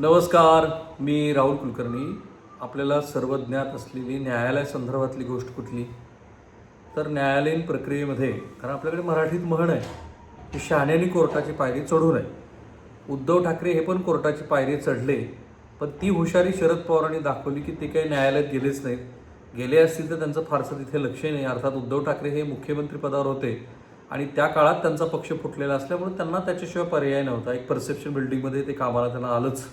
नमस्कार मी राहुल कुलकर्णी. आपल्याला सर्व ज्ञात असलेली न्यायालयासंदर्भातली गोष्ट कुठली? तर न्यायालयीन प्रक्रियेमध्ये कारण आपल्याकडे मराठीत म्हण आहे की शहाण्याने कोर्टाची पायरी चढू नये. उद्धव ठाकरे हे पण कोर्टाची पायरी चढले पण ती हुशारी शरद पवारांनी दाखवली की ते काही न्यायालयात गेलेच नाहीत. गेले असतील तर त्यांचं फारसं तिथे लक्ष नाही. अर्थात उद्धव ठाकरे हे मुख्यमंत्रीपदावर होते आणि त्या काळात त्यांचा पक्ष फुटलेला असल्यामुळे त्यांना त्याच्याशिवाय पर्याय नव्हता. एक परसेप्शन बिल्डिंगमध्ये ते कामाला त्यांना आलंच.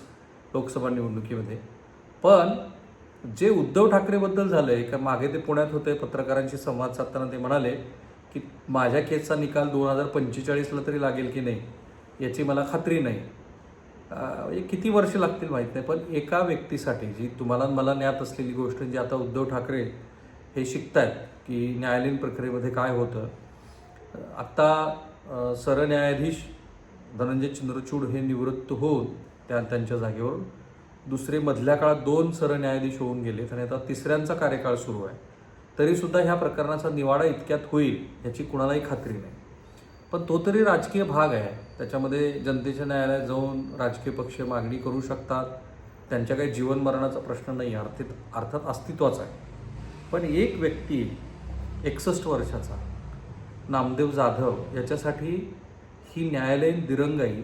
लोकसभा निवडणुकीमध्ये. पण जे उद्धव ठाकरेबद्दल झालं आहे का मागे ते पुण्यात होते पत्रकारांशी संवाद साधताना ते म्हणाले की माझ्या केसचा निकाल दोन हजार पंचेचाळीसला तरी लागेल की नाही याची मला खात्री नाही. म्हणजे किती वर्ष लागतील माहीत नाही पण एका व्यक्तीसाठी जी तुम्हाला मला ज्ञात असलेली गोष्ट जी आता उद्धव ठाकरे हे शिकतायत की न्यायालयीन प्रक्रियेमध्ये काय होतं. आत्ता सरन्यायाधीश धनंजय चंद्रचूड हे निवृत्त होऊन त्या त्यांच्या जागेवर दुसरे मधल्या काळात दोन सरन्यायाधीश होऊन गेलेत आणि आता तिसऱ्यांचा कार्यकाळ सुरू आहे. तरीसुद्धा ह्या प्रकरणाचा निवाडा इतक्यात होईल याची कुणालाही खात्री नाही. पण तो तरी राजकीय भाग आहे. त्याच्यामध्ये जनतेच्या न्यायालयात जाऊन राजकीय पक्ष मागणी करू शकतात. त्यांच्या काही जीवन मरणाचा प्रश्न नाही अर्थात अर्थात अस्तित्वाचा आहे. पण एक व्यक्ती एकसष्ट वर्षाचा नामदेव जाधव याच्यासाठी ही न्यायालयीन दिरंगाई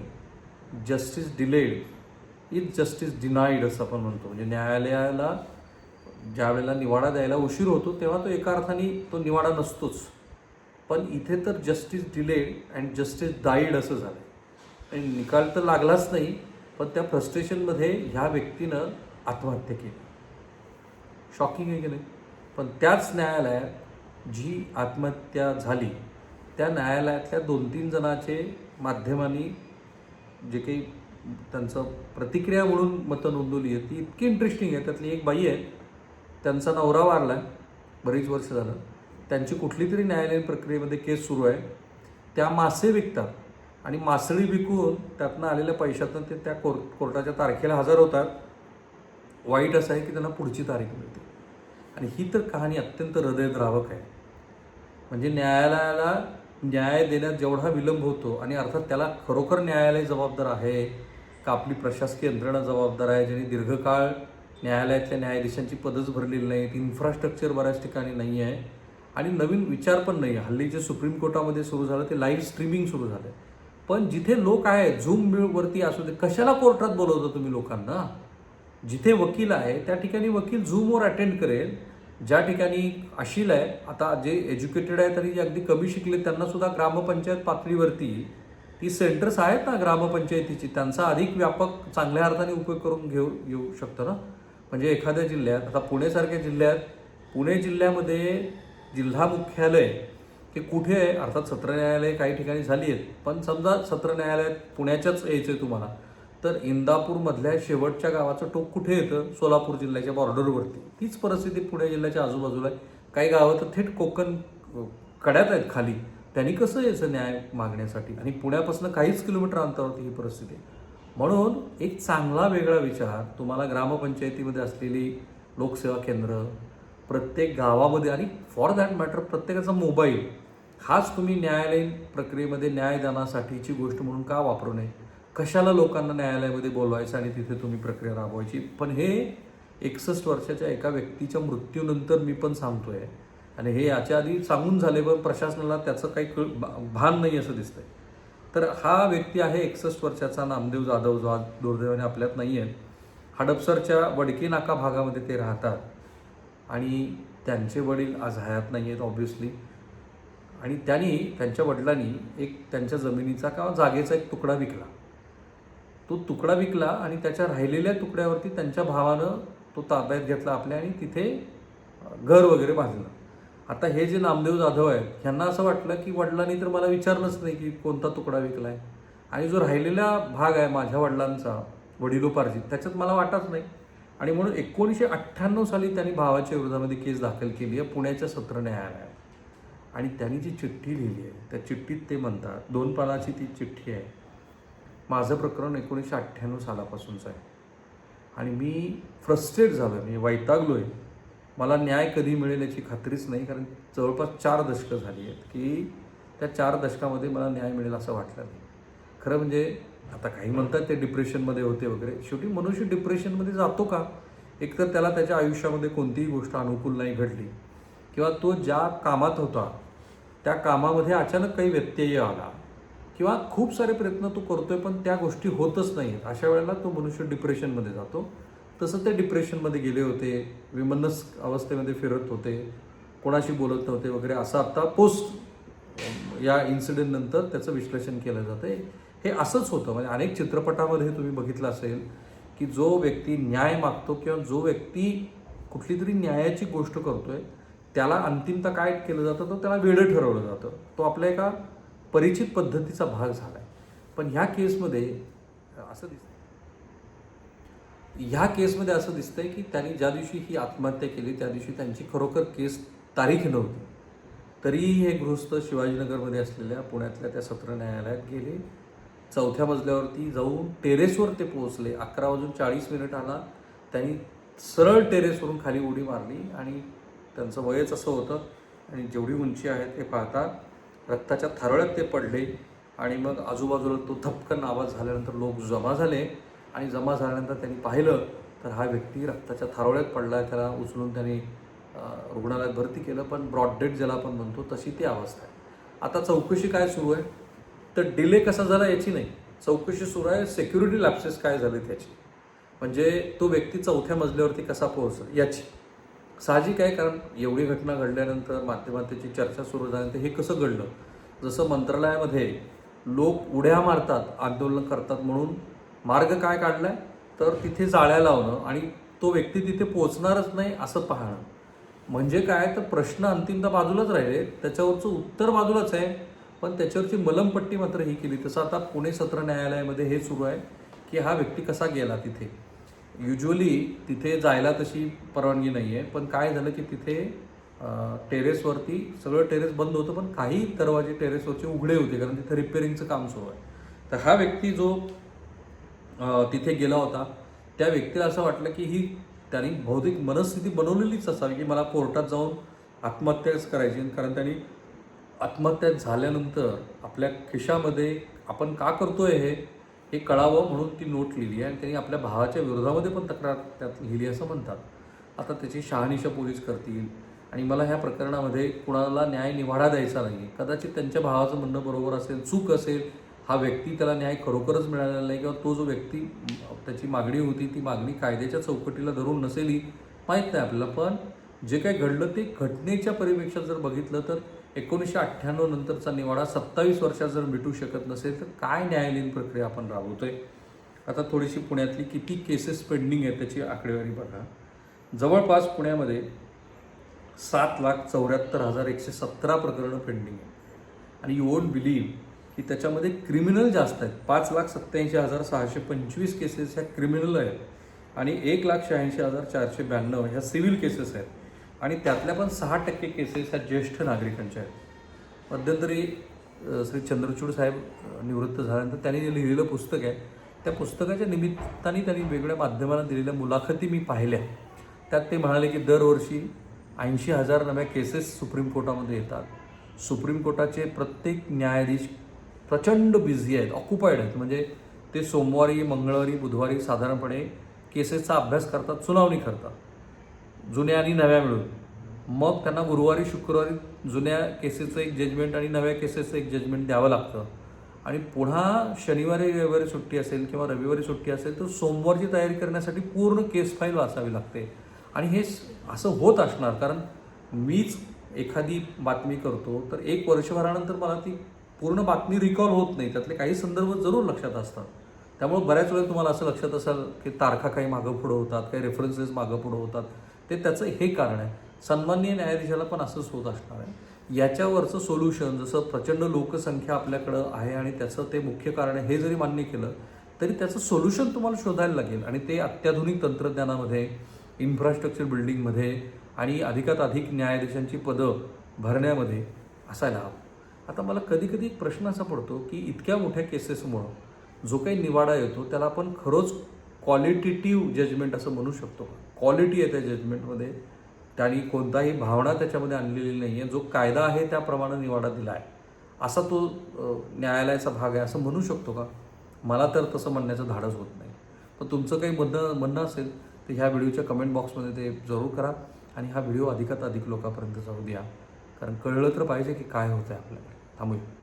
justice delayed is justice denied असं आपण म्हणतो. म्हणजे न्यायालयाला ज्या वेळेला निवाडा द्यायला उशीर होतो तेव्हा तो एका अर्थाने तो निवाडा नसतोच. पण इथे तर justice delayed and justice died असं झालं आणि निकाल तर लागलाच नाही पण त्या फ्रस्ट्रेशनमध्ये ह्या व्यक्तीनं आत्महत्या केली. शॉकिंग आहे की नाही? पण त्याच न्यायालयात जी आत्महत्या झाली त्या न्यायालयातल्या दोन तीन जणाचे माध्यमांनी जे काही त्यांचं प्रतिक्रिया म्हणून मतं नोंदवली आहे ती इतकी इंटरेस्टिंग आहे. त्यातली एक बाई आहे त्यांचा नवरा वारला आहे बरीच वर्ष झालं. त्यांची कुठली तरी न्यायालयीन प्रक्रियेमध्ये केस सुरू आहे. त्या मासे विकतात आणि मासळी विकून त्यातनं आलेल्या पैशातनं ते त्या कोर्ट कोर्टाच्या तारखेला हजर होतात. वाईट असं आहे की त्यांना पुढची तारीख मिळते. आणि ही तर कहाणी अत्यंत हृदयद्रावक आहे. म्हणजे न्यायालयाला न्याय देण्यात जेवढा विलंब होतो आणि अर्थात त्याला खरोखर न्यायालय जबाबदार आहे का आपली प्रशासकीय यंत्रणा जबाबदार आहे ज्यांनी दीर्घकाळ न्यायालयातल्या न्यायाधीशांची पदच भरलेली नाहीत इन्फ्रास्ट्रक्चर बऱ्याच ठिकाणी नाही आहे आणि नवीन विचार पण नाही आहे. हल्ली जे सुप्रीम कोर्टामध्ये सुरू झालं ते लाईव्ह स्ट्रीमिंग सुरू झालं पण जिथे लोक आहेत झूम वरती असू दे कशाला कोर्टात बोलवता तुम्ही लोकांना? जिथे वकील आहे त्या ठिकाणी वकील झूमवर अटेंड करेल ज्या ठिकाणी अशील आहे आता जे एज्युकेटेड आहे तरी जे अगदी कमी शिकले त्यांना सुद्धा ग्रामपंचायत पातळीवरती ती सेंटर्स आहेत ना ग्रामपंचायतीची त्यांचा अधिक व्यापक चांगल्या अर्थाने उपयोग करून घेऊ येऊ शकतं ना? म्हणजे एखाद्या जिल्ह्यात आता पुणेसारख्या जिल्ह्यात पुणे जिल्ह्यामध्ये जिल्हा मुख्यालय ते कुठे आहे? अर्थात सत्र न्यायालय काही ठिकाणी झाली आहेत. पण समजा सत्र न्यायालयात पुण्याच्याच यायचं आहे तुम्हाला. तर इंदापूरमधल्या शेवटच्या गावाचं टोक कुठे येतं? सोलापूर जिल्ह्याच्या बॉर्डरवरती. तीच परिस्थिती पुणे जिल्ह्याच्या आजूबाजूला आहे. काही गावं तर थेट कोकण कड्यात आहेत खाली. त्यांनी कसं यायचं न्याय मागण्यासाठी? आणि पुण्यापासून काहीच किलोमीटर अंतरावरती ही परिस्थिती आहे. म्हणून एक चांगला वेगळा विचार तुम्हाला ग्रामपंचायतीमध्ये असलेली लोकसेवा केंद्र प्रत्येक गावामध्ये आणि फॉर दॅट मॅटर प्रत्येकाचा मोबाईल हाच तुम्ही न्यायालयीन प्रक्रियेमध्ये न्यायदानासाठीची गोष्ट म्हणून का वापरू नये? कशाला लोकांना न्यायालयामध्ये बोलवायचं आणि तिथे तुम्ही प्रक्रिया राबवायची? पण हे एकसष्ट वर्षाच्या एका व्यक्तीच्या मृत्यूनंतर मी पण सांगतोय. आणि हे याच्या आधी सांगून झाले पण प्रशासनाला त्याचं काही कळ भान नाही असं दिसतंय. तर हा व्यक्ती आहे एकसष्ट वर्षाचा नामदेव जाधव जो आज दुर्दैवाने आपल्यात नाही आहे. हडपसरच्या वडकी नाका भागामध्ये ते राहतात. आणि त्यांचे वडील आज हयात नाही आहेत ऑब्व्हियसली आणि त्यांनी त्यांच्या वडिलांनी एक त्यांच्या जमिनीचा किंवा जागेचा एक तुकडा विकला. तो तुकडा विकला आणि त्याच्या राहिलेल्या तुकड्यावरती त्यांच्या भावानं तो ताब्यात घेतला आपल्या आणि तिथे घर वगैरे बांधलं. आता हे जे नामदेव जाधव आहेत ह्यांना असं वाटलं की वडिलांनी तर मला विचारलंच नाही की कोणता तुकडा विकला आहे आणि जो राहिलेला भाग आहे माझ्या वडिलांचा वडिलोपार्जित त्याच्यात मला वाटत नाही. आणि म्हणून एकोणीसशे अठ्ठ्याण्णव साली त्यांनी भावाच्या विरोधामध्ये केस दाखल केली आहे पुण्याच्या सत्र न्यायालयात. आणि त्यांनी जी चिठ्ठी लिहिली आहे त्या चिठ्ठीत ते म्हणतात दोन पानाची ती चिठ्ठी आहे माझं प्रकरण एकोणीसशे अठ्ठ्याण्णव सालापासूनचं आहे. आणि मी फ्रस्ट्रेट झालो आहे मी वैतागलो आहे मला न्याय कधी मिळेल याची खात्रीच नाही कारण जवळपास चार दशकं झाली आहेत की त्या चार दशकामध्ये मला न्याय मिळेल असं वाटलं नाही. खरं म्हणजे आता काही म्हणतात ते डिप्रेशनमध्ये होते वगैरे. शेवटी मनुष्य डिप्रेशनमध्ये जातो का? एकतर त्याला त्याच्या आयुष्यामध्ये कोणतीही गोष्ट अनुकूल नाही घडली. किंवा तो ज्या कामात होता त्या कामामध्ये अचानक काही व्यत्यय आला. किंवा खूप सारे प्रयत्न तो करतोय पण त्या गोष्टी होतच नाहीत अशा वेळेला तो मनुष्य डिप्रेशनमध्ये जातो. तसं ते डिप्रेशनमध्ये गेले होते विमनस अवस्थेमध्ये फिरत होते कोणाशी बोलत नव्हते वगैरे असं आत्ता पोस्ट या इन्सिडेंटनंतर त्याचं विश्लेषण केलं जातं. हे असंच होतं. म्हणजे अनेक चित्रपटामध्ये तुम्ही बघितलं असेल की जो व्यक्ती न्याय मागतो किंवा जो व्यक्ती कुठली तरी न्यायाची गोष्ट करतोय त्याला अंतिमता काय केलं जातं तर त्याला वेळं ठरवलं जातं. तो आपल्या एका परिचित पद्धतीचा भाग झाला आहे पण ह्या केसमध्ये असं दिसतं ह्या केसमध्ये असं दिसतंय की त्यांनी ज्या दिवशी ही आत्महत्या केली त्या दिवशी त्यांची खरोखर केस तारीख नव्हती. तरीही हे गृहस्थ शिवाजीनगरमध्ये असलेल्या पुण्यातल्या त्या सत्र न्यायालयात गेले. चौथ्या मजल्यावरती जाऊन टेरेसवर ते पोहोचले. अकरा वाजून चाळीस मिनिट आला. त्यांनी सरळ टेरेसवरून खाली उडी मारली आणि त्यांचं वयच असं होतं. आणि जेवढी उंची आहे ते पाहता रक्ताच्या थारोळ्यात ते पडले आणि मग आजूबाजूला तो धपकन आवाज झाल्यानंतर लोक जमा झाले. आणि जमा झाल्यानंतर त्यांनी पाहिलं तर हा व्यक्ती रक्ताच्या थारोळ्यात पडला. आहे त्याला उचलून त्यांनी रुग्णालयात भरती केलं. पण ब्रॉड डेड ज्याला आपण म्हणतो तशी ती अवस्था आहे. आता चौकशी काय सुरू आहे? तर डिले कसा झाला याची नाही. चौकशी सुरू आहे. सेक्युरिटी लॅप्सेस काय झाले त्याची म्हणजे तो व्यक्ती चौथ्या मजल्यावरती कसा पोहोचला याची. साहजिक आहे कारण एवढी घटना घडल्यानंतर माध्यमात त्याची चर्चा सुरू झाल्यानंतर हे कसं घडलं? जसं मंत्रालयामध्ये लोक उड्या मारतात आंदोलन करतात म्हणून मार्ग काय काढलाय? तर तिथे जाळ्या लावणं आणि तो व्यक्ती तिथे पोचणारच नाही असं पाहणं. म्हणजे काय? तर प्रश्न अंतिमदा बाजूलाच राहिले. त्याच्यावरचं उत्तर बाजूलाच आहे. पण त्याच्यावरची मलमपट्टी मात्र ही केली. तसं आता पुणे सत्र न्यायालयामध्ये हे सुरू आहे की हा व्यक्ती कसा गेला तिथे? युजली तिथे जायला तशी परवानगी नाही आहे पण काय झालं की तिथे टेरेसवरती सगळं टेरेस बंद होतं पण काही दरवाजे टेरेसवरचे उघडे होते कारण तिथे रिपेअरिंगचं काम सुरू आहे. तर हा व्यक्ती जो तिथे गेला होता त्या व्यक्तीला असं वाटलं की ही त्यांनी भौतिक मनस्थिती बनवलेलीच असावी की मला कोर्टात जाऊन आत्महत्याच करायची कारण त्यांनी आत्महत्या झाल्यानंतर आपल्या खिशामध्ये आपण का करतोय हे हे कळावं म्हणून ती नोट लिहिली आहे आणि त्यांनी आपल्या भावाच्या विरोधामध्ये पण तक्रार त्यात लिहिली असं म्हणतात. आता त्याची शहानिशा पोलीस करतील आणि मला ह्या प्रकरणामध्ये कुणाला न्याय निवाडा द्यायचा नाही कदाचित त्यांच्या भावाचं म्हणणं बरोबर असेल चूक असेल हा व्यक्ती त्याला न्याय खरोखरच मिळालेला नाही किंवा तो जो व्यक्ती त्याची मागणी होती ती मागणी कायद्याच्या चौकटीला धरून नसेली माहीत नाही आपल्याला. पण जे काही घडलं ते घटनेच्या परिपेक्षात जर बघितलं तर एकोणीसशे अठ्ठ्याण्णव नंतरचा निवाडा सत्तावीस वर्षात जर मिटू शकत नसेल तर काय न्यायालयीन प्रक्रिया आपण राबवतोय? आता थोडीशी पुण्यातली किती केसेस पेंडिंग आहेत त्याची आकडेवारी बघा. जवळपास पुण्यामध्ये सात लाख चौऱ्याहत्तर हजार एकशे सतरा प्रकरणं पेंडिंग आहेत. आणि यू वोंट बिलीव्ह की त्याच्यामध्ये क्रिमिनल जास्त आहेत. पाच लाख सत्त्याऐंशी हजार सहाशे पंचवीस केसेस ह्या क्रिमिनल आहेत. आणि एक लाख शहाऐंशी हजार चारशे ब्याण्णव ह्या सिव्हिल केसेस आहेत. आणि त्यातल्या पण सहा टक्के केसेस ह्या ज्येष्ठ नागरिकांच्या आहेत. मध्यंतरी श्री चंद्रचूड साहेब निवृत्त झाल्यानंतर त्यांनी जे लिहिलेलं पुस्तक आहे त्या पुस्तकाच्या निमित्ताने त्यांनी वेगवेगळ्या माध्यमांना दिलेल्या मुलाखती मी पाहिल्या. त्यात ते म्हणाले की दरवर्षी ऐंशी हजार नव्या केसेस सुप्रीम कोर्टामध्ये येतात. सुप्रीम कोर्टाचे प्रत्येक न्यायाधीश प्रचंड बिझी आहेत ऑक्युपाईड आहेत. म्हणजे ते सोमवारी मंगळवारी बुधवारी साधारणपणे केसेसचा अभ्यास करतात सुनावणी करतात. जुन्या आणि नव्या मिळून. मग त्यांना गुरुवारी शुक्रवारी जुन्या केसेसचं एक जजमेंट आणि नव्या केसेसचं एक जजमेंट द्यावं लागतं. आणि पुन्हा शनिवारी रविवारी सुट्टी असेल किंवा रविवारी सुट्टी असेल तर सोमवारची तयारी करण्यासाठी पूर्ण केस फाईल वाचावी लागते. आणि हे असं होत असणार. कारण मीच एखादी बातमी करतो तर एक वर्षभरानंतर मला ती पूर्ण बातमी रिकॉल होत नाही. त्यातले काही संदर्भ जरूर लक्षात असतात. त्यामुळे बऱ्याच वेळेला तुम्हाला असं लक्षात असेल की तारखा काही मागं पुढं होतात काही रेफरन्सेस मागं पुढं होतात. ते त्याचं हे कारण आहे. सन्माननीय न्यायाधीशाला पण असंच होत असणार आहे. याच्यावरचं सोल्युशन जसं प्रचंड लोकसंख्या आपल्याकडं आहे आणि त्याचं ते मुख्य कारण आहे हे जरी मान्य केलं तरी त्याचं सोल्युशन तुम्हाला शोधायला लागेल. आणि ते अत्याधुनिक तंत्रज्ञानामध्ये इन्फ्रास्ट्रक्चर बिल्डिंगमध्ये आणि अधिकात अधिक न्यायाधीशांची पदं भरण्यामध्ये असायला हवं. आता मला कधी कधी एक प्रश्न असा पडतो की इतक्या मोठ्या केसेसमुळं जो काही निवाडा येतो त्याला आपण खरंच क्वालिटेटिव्ह जजमेंट असं म्हणू शकतो क्वालिटी आहे त्या जजमेंटमध्ये त्यांनी कोणताही भावना त्याच्यामध्ये आणलेली नाही आहे जो कायदा आहे त्याप्रमाणे निवाडा दिला आहे असा तो न्यायालयाचा भाग आहे असं म्हणू शकतो का? मला तर तसं म्हणण्याचं धाडस होत नाही. पण तुमचं काही म्हणणं म्हणणं असेल तर ह्या व्हिडिओच्या कमेंट बॉक्समध्ये ते जरूर करा. आणि हा व्हिडिओ अधिकात अधिक लोकांपर्यंत जाऊ द्या. कारण कळलं तर पाहिजे की काय होतं आहे आपल्याकडे. थांबूया.